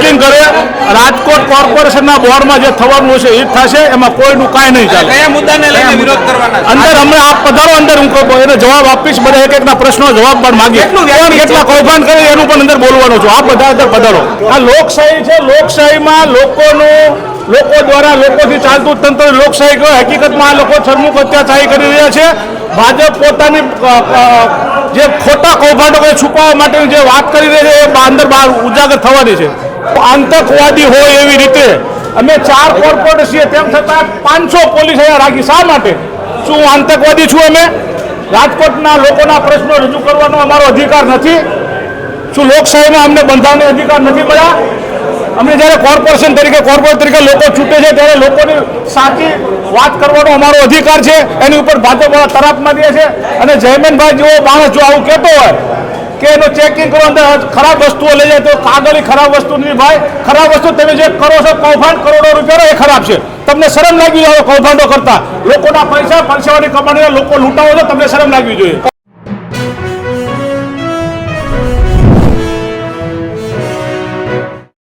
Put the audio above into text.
Checking કરે રાજકોટ કોર્પોરેશનના બોર્ડમાં જે થવાનું હશે એ થશે એમાં કોઈનું કાંઈ નહીં ચાલે. કયા મુદ્દાને લઈને વિરોધ કરવાના અંદર હમણાં આપ પધારો અંદર હું કહું એને જવાબ આપીશ બધા એક એકના પ્રશ્નો જવાબ પણ માગીએ. કેટલું કોણ કેટલા કૌભાંડ કરે એનું પણ અંદર બોલવાનું છું. આપ બધા અંદર પધારો. આ લોકશાહી છે લોકશાહીમાં લોકોનું લોકો દ્વારા લોકોથી ચાલતું તંત્ર લોકશાહી કહેવાય. હકીકતમાં આ લોકો છરમુખ અત્યાચારી કરી રહ્યા છે. ભાજપ પોતાની જે ખોટા કૌભાંડો કે છુપાવવા માટેની જે વાત કરી રહી છે એ બા- અંદર બહાર ઉજાગર થવાની છે. આતંકવાદી હોય એવી રીતે. અમે ચાર કોર્પોરેટ છીએ, તેમ છતાં પાંચસો પોલીસ અહીંયા રાખી. શા માટે? શું આતંકવાદી છું અમે? રાજકોટના લોકોના પ્રશ્નો રજૂ કરવાનો અમારો અધિકાર નથી. શું લોકશાહીમાં અમને બંધારણીય અધિકાર નથી મળ્યા? અમને જ્યારે કોર્પોરેશન તરીકે કોર્પોરેટ તરીકે લોકો છૂટે છે, ત્યારે લોકોની સાચી વાત કરવાનો અમારો અધિકાર છે. એની ઉપર ભાજપવાળા તરાપ દે છે. અને જયમેનભાઈ જેવો માણસ જો આવું કહેતો હોય કે એનું ચેકિંગ કરો અંદર ખરાબ વસ્તુઓ લઈ જાય તો કાગળી ખરાબ વસ્તુ નહીં ભાઈ. ખરાબ વસ્તુ તમે જે કરો છો, કૌભાંડ કરોડો રૂપિયાનો એ ખરાબ છે. તમને શરમ લાગવી જોઈએ કૌભાંડો કરતા. લોકોના પૈસા પરસેવાની કમાણીને લોકો લૂંટાવો છો, તમને શરમ લાગવી જોઈએ.